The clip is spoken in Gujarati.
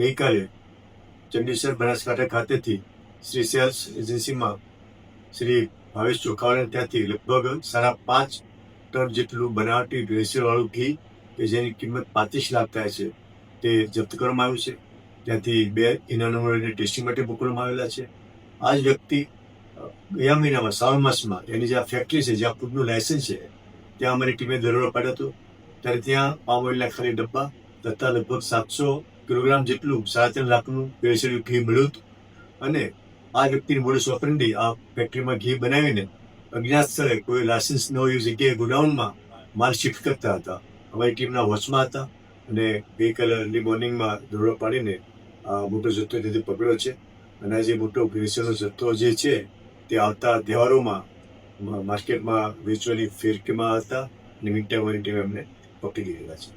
ગઈકાલે ચંડીસર બનાસકાંઠા ખાતેથી શ્રી સેલ્સ એજન્સીમાં શ્રી ભાવેશ ચોખાવાળા ત્યાંથી લગભગ સાડા પાંચ ટન જેટલું બનાવટી ભેળસેળવાળું ઘી કે જેની કિંમત પાંત્રીસ લાખ થાય છે તે જપ્ત કરવામાં આવ્યું છે. ત્યાંથી બે ઇનામોને ટેસ્ટિંગ માટે મોકલવામાં આવેલા છે. આ જ વ્યક્તિ ગયા મહિનામાં, શ્રાવણ માસમાં, એની જે આ ફેક્ટરી છે જ્યાં ફૂડનું લાયસન્સ છે, ત્યાં અમારી ટીમે દરોડો પાડ્યો હતો. ત્યારે ત્યાં પામ ઓઇલના ખાલી ડબ્બા તથા લગભગ સાતસો કિલોગ્રામ જેટલું સાડા ત્રણ લાખનું ભેળસેળ્યું ઘી મળ્યું હતું. અને આ વ્યક્તિની મોડસ ઓપરેન્ડી આ ફેક્ટરીમાં ઘી બનાવીને અજ્ઞાત સ્થળે કોઈ લાયસન્સ ન હોય જગ્યાએ ગોડાઉનમાં માલ શિફ્ટ કરતા હતા. અમારી ટીમના વોચમાં હતા અને ગઈકાલે અર્લી મોર્નિંગમાં દોડો પાડીને આ મોટો જથ્થો તેથી પકડ્યો છે. અને આ જે મોટો ભેળસેળનો જથ્થો જે છે તે આવતા તહેવારોમાં માર્કેટમાં વેચવાની ફેરકીમાં હતા અને ટાઈમ ટીમ એમને પકડી લીધેલા છે.